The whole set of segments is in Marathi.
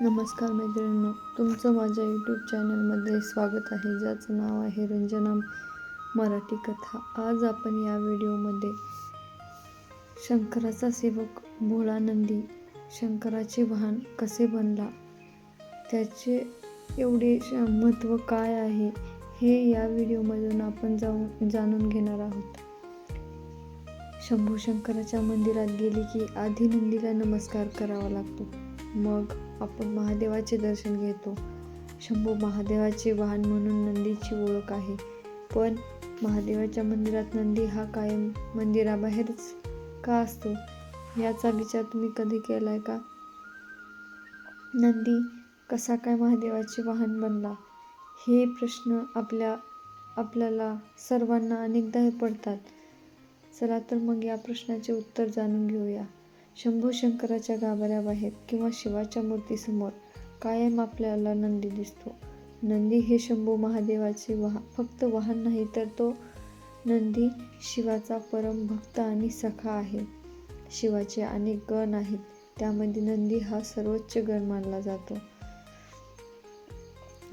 नमस्कार मैत्रिणींनो तुमचं माझ्या यूट्यूब चॅनलमध्ये स्वागत आहे. ज्याचं नाव आहे रंजना मराठी कथा. आज आपण या व्हिडिओमध्ये शंकराचा सेवक भोळा नंदी शंकराचे वाहन कसे बनला त्याचे एवढे श- महत्त्व काय आहे हे या व्हिडिओमधून आपण जाऊन जाणून घेणार आहोत. शंभू शंकराच्या मंदिरात गेले की आधी नंदीला नमस्कार करावा लागतो. मग आपण महादेवाचे दर्शन घेतो. शंभू महादेवाचे वाहन म्हणून नंदीची ओळख आहे. पण महादेवाच्या मंदिरात नंदी हा कायम मंदिराबाहेरच का असतो? याचा विचार तुम्ही कधी केलाय का? नंदी कसा काय महादेवाचे वाहन बनला? हे प्रश्न आपल्या आपल्याला सर्वांना अनेकदा पडतात. चला तर मग या प्रश्नाचे उत्तर जाणून घेऊया. शंभू शंकराच्या गाभाऱ्याबाहेर किंवा शिवाच्या मूर्तीसमोर कायम आपल्याला नंदी दिसतो. नंदी हे शंभू महादेवाचे वाह फक्त वाहन नाही तर तो नंदी शिवाचा परम भक्त आणि सखा आहे. शिवाचे अनेक गण आहेत त्यामध्ये नंदी हा सर्वोच्च गण मानला जातो.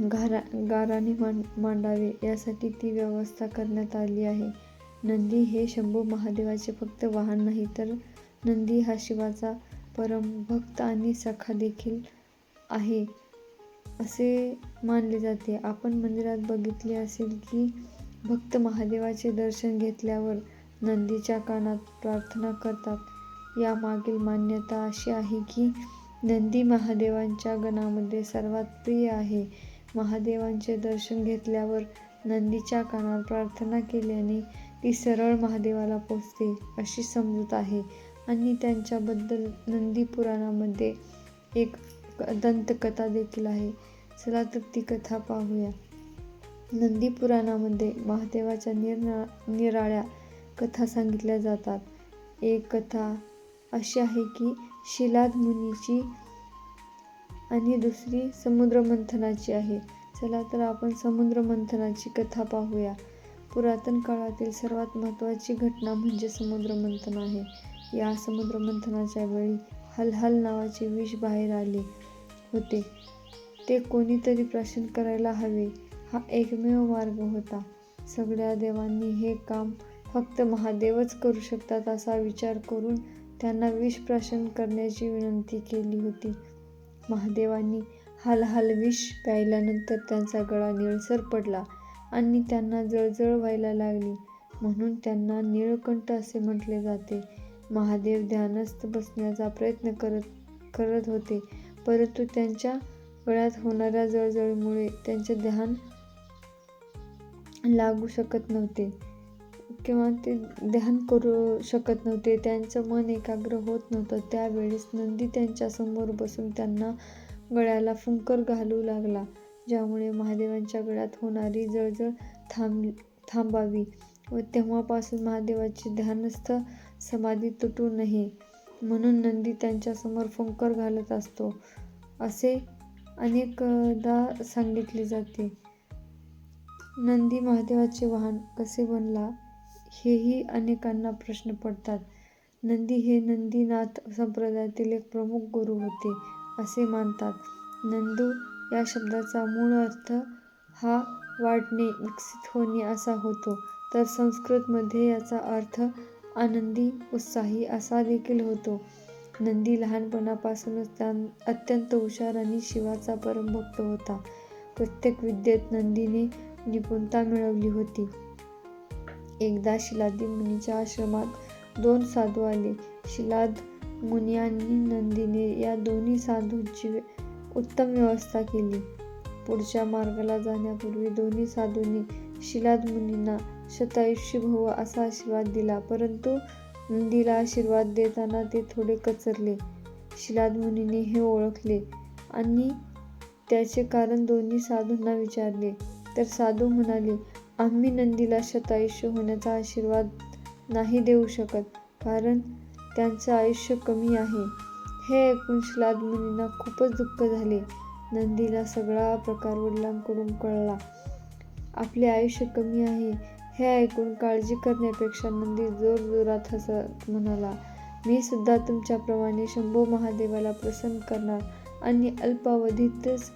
घारा गाराने मान मांडावे यासाठी ती व्यवस्था करण्यात आली आहे. नंदी हे शंभू महादेवाचे फक्त वाहन नाही तर नंदी हा शिवाचा परम भक्त आणि सखा देखील आहे असे मानले जाते. आपण मंदिरात बघितले असेल की भक्त महादेवाचे दर्शन घेतल्यावर नंदीच्या कानात प्रार्थना करतात. यामागील मान्यता अशी आहे की नंदी महादेवांच्या गणामध्ये सर्वात प्रिय आहे. महादेवांचे दर्शन घेतल्यावर नंदीच्या कानात प्रार्थना केल्याने ती सरळ महादेवाला पोचते अशी समजूत आहे. आणि त्यांच्याबद्दल नंदी पुराणामध्ये एक दंतकथा देखील आहे. चला तर ती कथा पाहूया. नंदी पुराणामध्ये महादेवाच्या निरना निराळ्या कथा सांगितल्या जातात. एक कथा अशी आहे की शिलाद मुनीची आणि दुसरी समुद्र मंथनाची आहे. चला तर आपण समुद्र मंथनाची कथा पाहूया. पुरातन काळातील सर्वात महत्त्वाची घटना म्हणजे समुद्र मंथन आहे. या समुद्र मंथनाच्या वेळी हलहल नावाचे विष बाहेर आले होते. ते कोणीतरी प्राशन करायला हवे. हा एकमेव मार्ग होता. सगळ्या देवांनी हे काम फक्त महादेवच करू शकतात असा विचार करून त्यांना विष प्राशन करण्याची विनंती केली होती. महादेवांनी हालहाल विष प्यायल्यानंतर त्यांचा गळा निळसर पडला आणि त्यांना जळजळ व्हायला लागली. म्हणून त्यांना निळकंठ असे म्हटले जाते. महादेव ध्यानस्थ बसण्याचा प्रयत्न करत करत होते. परंतु त्यांच्या गळ्यात होणाऱ्या जळजळीमुळे त्यांचे ध्यान लागू शकत नव्हते. किंवा ते ध्यान करू शकत नव्हते. त्यांचं मन एकाग्र होत नव्हतं. त्यावेळेस नंदी त्यांच्यासमोर बसून त्यांना गळ्याला फुंकर घालू लागला ज्यामुळे महादेवांच्या गळ्यात होणारी जळजळ थांब थांबावी. व तेव्हापासून महादेवाची ध्यानस्थ समाधी तुटू नये. म्हणून नंदी त्यांच्यासमोर फुंकर घालत असतो. असे अनेकदा सांगितले जाते. नंदी महादेवाचे वाहन कसे बनला हेही अनेकांना प्रश्न पडतात. नंदी हे नंदीनाथ संप्रदायातील एक प्रमुख गुरु होते असे मानतात. नंदू या शब्दाचा मूळ अर्थ हा वाढणे विकसित होणे असा होतो. तर संस्कृतमध्ये याचा अर्थ आनंदी उत्साही असा देखील होतो. नंदी लहानपणापासूनच त्या अत्यंत हुशार आणि शिवाचा परमभक्त होता. प्रत्येक विद्येत नंदीने निपुणता मिळवली होती. एकदा शिलादी मुनीच्या आश्रमात दोन साधू आले. शिलाद मुनी आणि नंदीने या दोन्ही साधूंची उत्तम व्यवस्था केली. पुढच्या मार्गाला जाण्यापूर्वी दोन्ही साधूंनी शिलाद मुनींना शतायुष्य भव असा आशीर्वाद दिला. परंतु नंदीला आशीर्वाद देताना ते थोडे कचरले. शिलाद मुनीने हे ओळखले आणि त्याचे कारण दोन्ही साधूंना विचारले. तर साधू म्हणाले आम्ही नंदीला शतायुष्य होण्याचा आशीर्वाद नाही देऊ शकत कारण त्यांचं आयुष्य कमी आहे. हे ऐकून शिलाद मुनींना खूपच दुःख झाले. नंदीला सगळा प्रकार वडिलांकडून कळला. आपले आयुष्य कमी आहे हे ऐकून काळजी करण्यापेक्षा नंदी जोरजोरात हसत म्हणाला मी सुद्धा तुमच्याप्रमाणे शंभू महादेवाला प्रसन्न करणार आणि अल्पावधीतच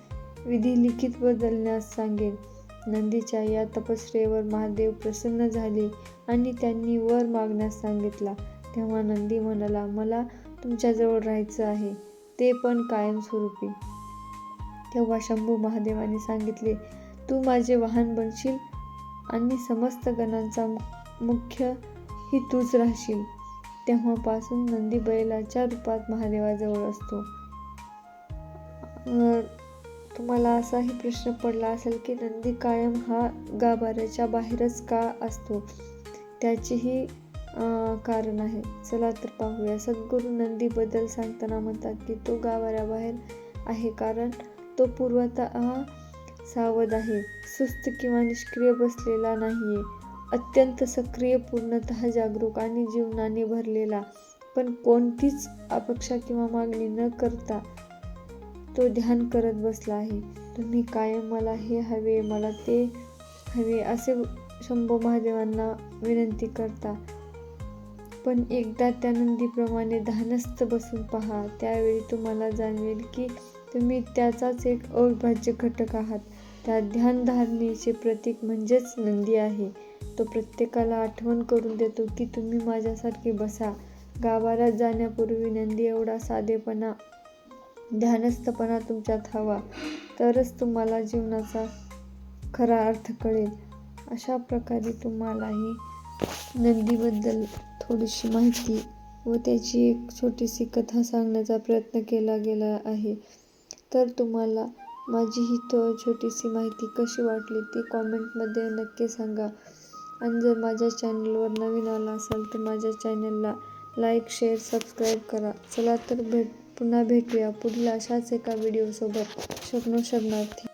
विधी लिखित बदलण्यास सांगेन नंदीच्या या तपश्रेवर महादेव प्रसन्न झाले आणि त्यांनी वर मागण्यास सांगितला. तेव्हा नंदी म्हणाला मला तुमच्याजवळ राहायचं आहे. ते पण कायमस्वरूपी तेव्हा शंभू महादेवाने सांगितले तू माझे वाहन बनशील? आणि समस्त गणांचा मुख्य ही तूच राहशील. तेव्हापासून नंदी बैलाच्या रूपात महादेवाजवळ असतो. तुम्हाला असाही प्रश्न पडला असेल की नंदी कायम हा गाभाऱ्याच्या बाहेरच का असतो? त्याचेही कारण आहे. चला तर पाहूया. सद्गुरू नंदीबद्दल सांगताना म्हणतात की तो गाभाऱ्याबाहेर आहे कारण तो पूर्वतः सावध आहे. सुस्त किंवा निष्क्रिय बसलेला नाहीये. अत्यंत सक्रिय पूर्णतः जागरूक आणि जीवनाने भरलेला. पण कोणतीच अपेक्षा किंवा मागणी न करता तो ध्यान करत बसला आहे. तुम्ही कायम मला हे हवे मला ते हवे असे शंभो महादेवांना विनंती करता. पण एकदा त्या नंदीप्रमाणे धानस्थ बसून पहा. त्यावेळी तुम्हाला जाणवेल की तुम्ही त्याचाच एक अविभाज्य घटक आहात. त्या ध्यानधारणेचे प्रतीक म्हणजेच नंदी आहे. तो प्रत्येकाला आठवण करून देतो की तुम्ही माझ्यासारखे बसा. गाभाऱ्यात जाण्यापूर्वी नंदी एवढा साधेपणा ध्यानस्थपणा तुमच्यात हवा. तरच तुम्हाला जीवनाचा खरा अर्थ कळेल. अशा प्रकारे तुम्हालाही नंदीबद्दल थोडीशी माहिती व त्याची एक छोटीशी कथा सांगण्याचा प्रयत्न केला गेला आहे. तर तुम्हाला माझी ही तो छोटीशी माहिती कशी वाटली ती कॉमेंटमध्ये नक्की सांगा. आणि जर माझ्या चॅनलवर नवीन आला असाल तर माझ्या चॅनलला लाईक शेअर सबस्क्राईब करा. चला तर भेट पुन्हा भेटूया पुढील अशाच एका व्हिडिओसोबत. शब्नो शरणार्थी